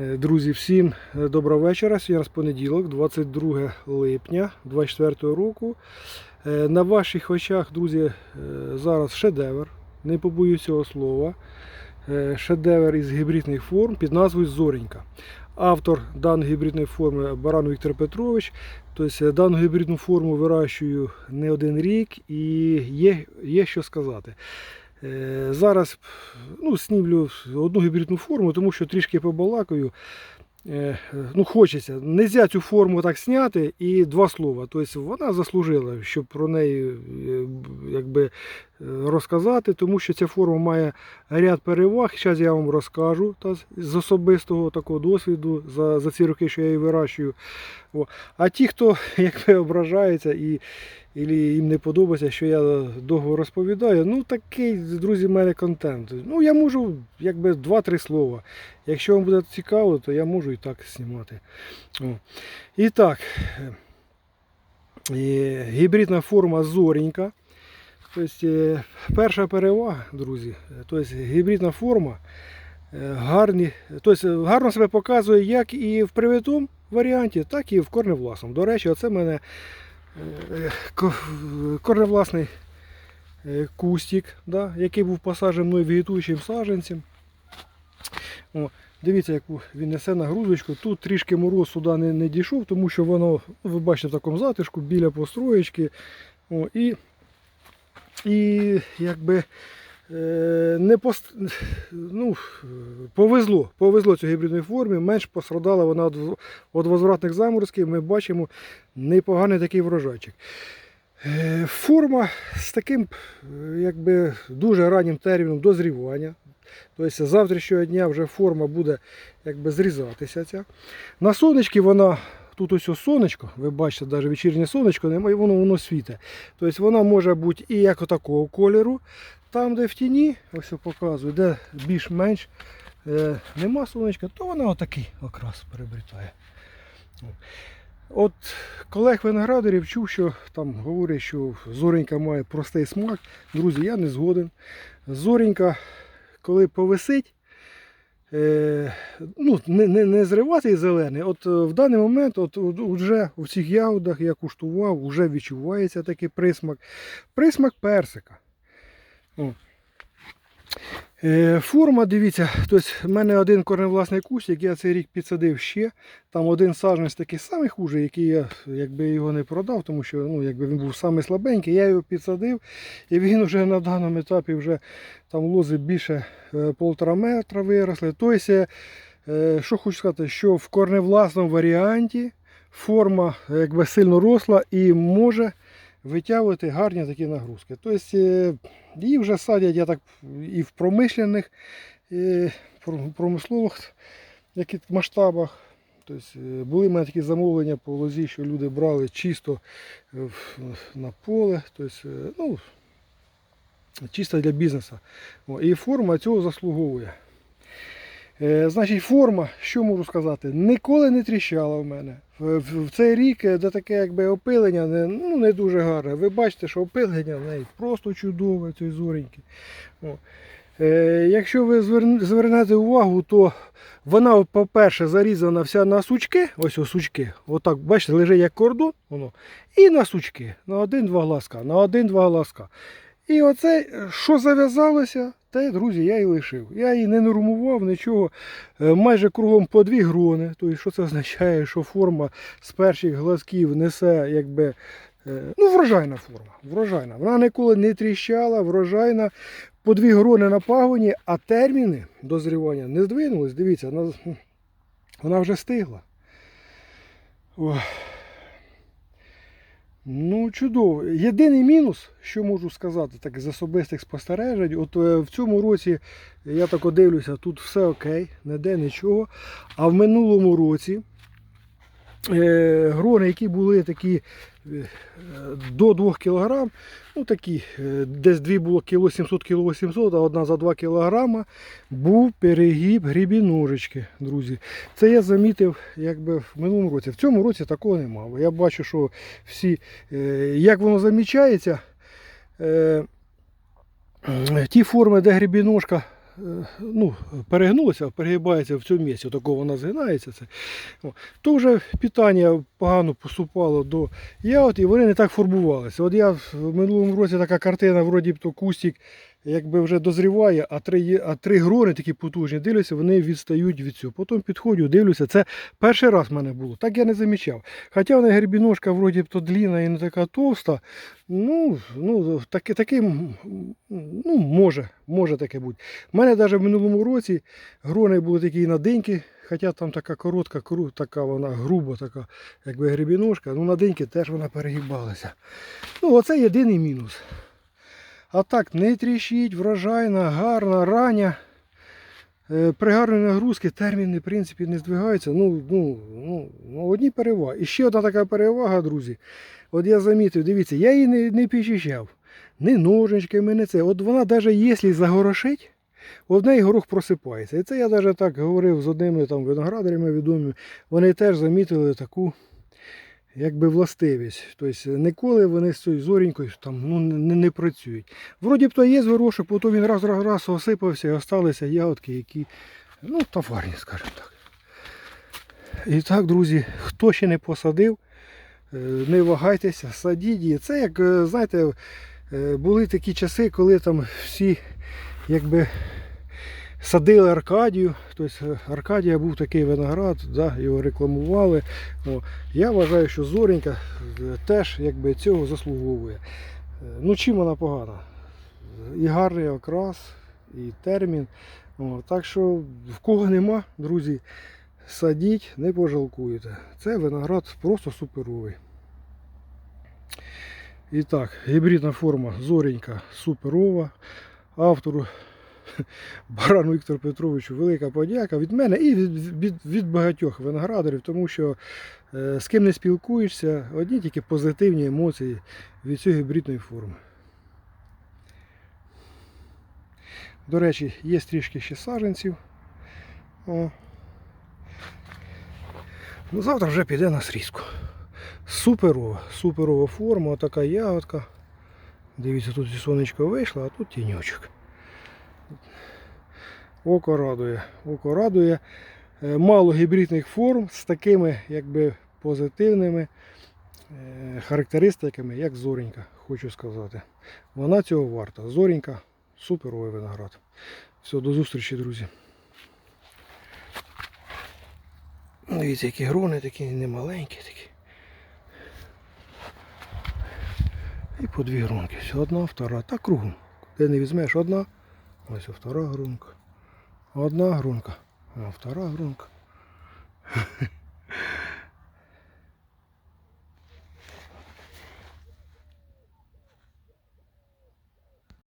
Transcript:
Е, Друзі, всім е, доброго вечора. Сьогодні понеділок, 22 липня 24 року. Е, На ваших очах, друзі, зараз шедевр. Не побоюсь цього слова. Шедевр із гібридних форм під назвою Зоренька. Автор даної гібридної форми Баран Віктор Петрович. Тобто дану гібридну форму вирощую не один рік і є, є що сказати. Е, Зараз ну, снімлю одну гібридну форму, тому що трішки побалакаю. Е, Ну, хочеться. Нельзя цю форму так зняти і два слова. Тобто вона заслужила, щоб про неї е, якби, розказати, тому що ця форма має ряд переваг. Зараз я вам розкажу та, з- особистого такого досвіду за, за ці роки, що я її вирощую. А ті, хто якби ображається і і їм не подобається, що я довго розповідаю. Ну, такий, друзі, в мене контент. Ну, я можу якби два-три слова. Якщо вам буде цікаво, то я можу і так знімати. О. І так, е, гібридна форма зоренька. Тобто, е, перша перевага, друзі, тобто, гібридна форма е, гарні, тобто, гарно себе показує як і в привитому варіанті, так і в корневласному. До речі, оце в мене е, корневласний кустик, да, який був посаджений мною вегетуючим саджанцем. О, дивіться, яку він несе нагрузочку. Тут трішки мороз сюди не, не дійшов, тому що воно, ви бачите, в такому затишку біля построєчки. О, і, і якби е, не пост... ну, повезло, повезло цій гібридній формі, менш пострадала вона від, возвратних заморозків. Ми бачимо непоганий такий врожайчик. Е, Форма з таким е, якби, дуже раннім терміном дозрівання. Тобто завтрашнього дня вже форма буде якби, зрізатися. Ця. На сонечки вона, тут ось сонечко, ви бачите, навіть вечірнє сонечко, немає, воно, воно світить. Тобто вона може бути і як такого кольору, там, де в тіні, ось я показую, де більш-менш е, нема сонечка, то вона отакий окрас перебрітає. От колег виноградарів чув, що там говорять, що зоренька має простий смак. Друзі, я не згоден. Зоренька, коли повисить, ну, не, не, не зривати зелений. От е, в даний момент, от, вже у цих ягодах я куштував, вже відчувається такий присмак. Присмак персика. Е, Форма, дивіться, тобто в мене один корневласний кущик, я цей рік підсадив ще. Там один саджанець такий самий хужий, який я якби його не продав, тому що ну, якби він був самий слабенький, я його підсадив, і він вже на даному етапі вже там лози більше е, полтора метра виросли. Тобто, е, що хочу сказати, що в корневласному варіанті форма якби сильно росла і може витягувати гарні такі нагрузки. Тобто е, її вже садять я так і в промишлених, і в промислових масштабах. Тобто, е, були в мене такі замовлення по лозі, що люди брали чисто е, на поле, тобто, е, ну, чисто для бізнесу. І форма цього заслуговує. Е, Значить, форма, що можу сказати, ніколи не тріщала в мене. В, цей рік, е, де таке якби опилення, не, ну, не дуже гарне. Ви бачите, що опилення в неї просто чудове, цієї зореньки. Е, якщо ви звернете увагу, то вона, по-перше, зарізана вся на сучки, ось сучки, отак, бачите, лежить як кордон, воно, і на сучки, на один-два глазка, на один-два глазка. І оце, що зав'язалося, те, друзі, я і лишив. Я її не нормував, нічого. Е, Майже кругом по дві грони. Тобто, що це означає, що форма з перших глазків несе якби. е, Ну, врожайна форма. Врожайна. Вона ніколи не тріщала, врожайна. По дві грони на пагоні, а терміни дозрівання не здвинулись. Дивіться, вона, вона вже стигла. Ох. Ну, чудово. Єдиний мінус, що можу сказати, так з особистих спостережень, от е, в цьому році я так дивлюся, тут все окей, ніде нічого. А в минулому році грони, які були такі е, до 2 кг, ну такі, е, десь дві було кіло 700 кіло 800, а одна за 2 кг, був перегиб грібіножечки, друзі. Це я замітив якби в минулому році. В цьому році такого немає. Я бачу, що всі, е, як воно замічається, е, ті форми, де грібіножка е, ну, перегнулася, перегибається в цьому місці, отако вона згинається. Це. То вже питання погано поступало до ягод і вони не так формувалися. От я в минулому році така картина, вроді то кустик, якби вже дозріває, а три, а три грони такі потужні, дивлюся, вони відстають від цього. Потім підходжу, дивлюся, це перший раз в мене було. Так я не замічав. Хоча вона гербіножка вроді то длінна і не така товста. Ну, ну таке, таке, ну, може, може таке бути. У мене навіть в минулому році грони були такі наденькі, хоча там така коротка, така вона груба, така, якби грибіножка, ну на деньки теж вона перегибалася. Ну, оце єдиний мінус. А так, не тріщить, врожайна, гарна, рання. Е, При гарній нагрузці терміни, в принципі, не здвигаються. Ну, ну, ну, ну, одні переваги. І ще одна така перевага, друзі. От я замітив, дивіться, я її не, не підчищав. Ні ножичками, не це. От вона навіть якщо загорошить, в неї горох просипається. І це я навіть так говорив з одними там виноградарями відомими. Вони теж замітили таку якби властивість. Тобто ніколи вони з цією зорінькою там, ну, не, не працюють. Вроді б то є горошок, потім він раз раз раз осипався і залишилися ягодки, які ну, товарні, скажімо так. І так, друзі, хто ще не посадив, е, не вагайтеся, садіть її. Це як, е, знаєте, е, були такі часи, коли там всі якби садили Аркадію. Тобто е, Аркадія був такий виноград, да, його рекламували. О, я вважаю, що Зоренька е, теж якби, цього заслуговує. Е, Ну чим вона погана? І гарний окрас, і термін. О, так що в кого нема, друзі, садіть, не пожалкуєте. Це виноград просто суперовий. І так, гібридна форма Зоренька суперова. Автору Барану Віктору Петровичу велика подяка від мене і від, від, від багатьох виноградарів, тому що е, з ким не спілкуєшся, одні тільки позитивні емоції від цієї гібридної форми. До речі, є трішки ще саджанців. О. Ну, завтра вже піде на срізку. Суперова, суперова форма, така ягодка. Дивіться, тут сонечко вийшло, а тут тіньочок. Око радує. Око радує. Е, Мало гібридних форм з такими якби позитивними е, характеристиками, як зоренька, хочу сказати. Вона цього варта. Зоренька суперовий виноград. Все, до зустрічі, друзі. Дивіться, які грони такі немаленькі такі. І по дві гронки. Одна, втора. Так кругом. Де не візьмеш одна. Ось втора грунка. Одна грунка, а втора грунка.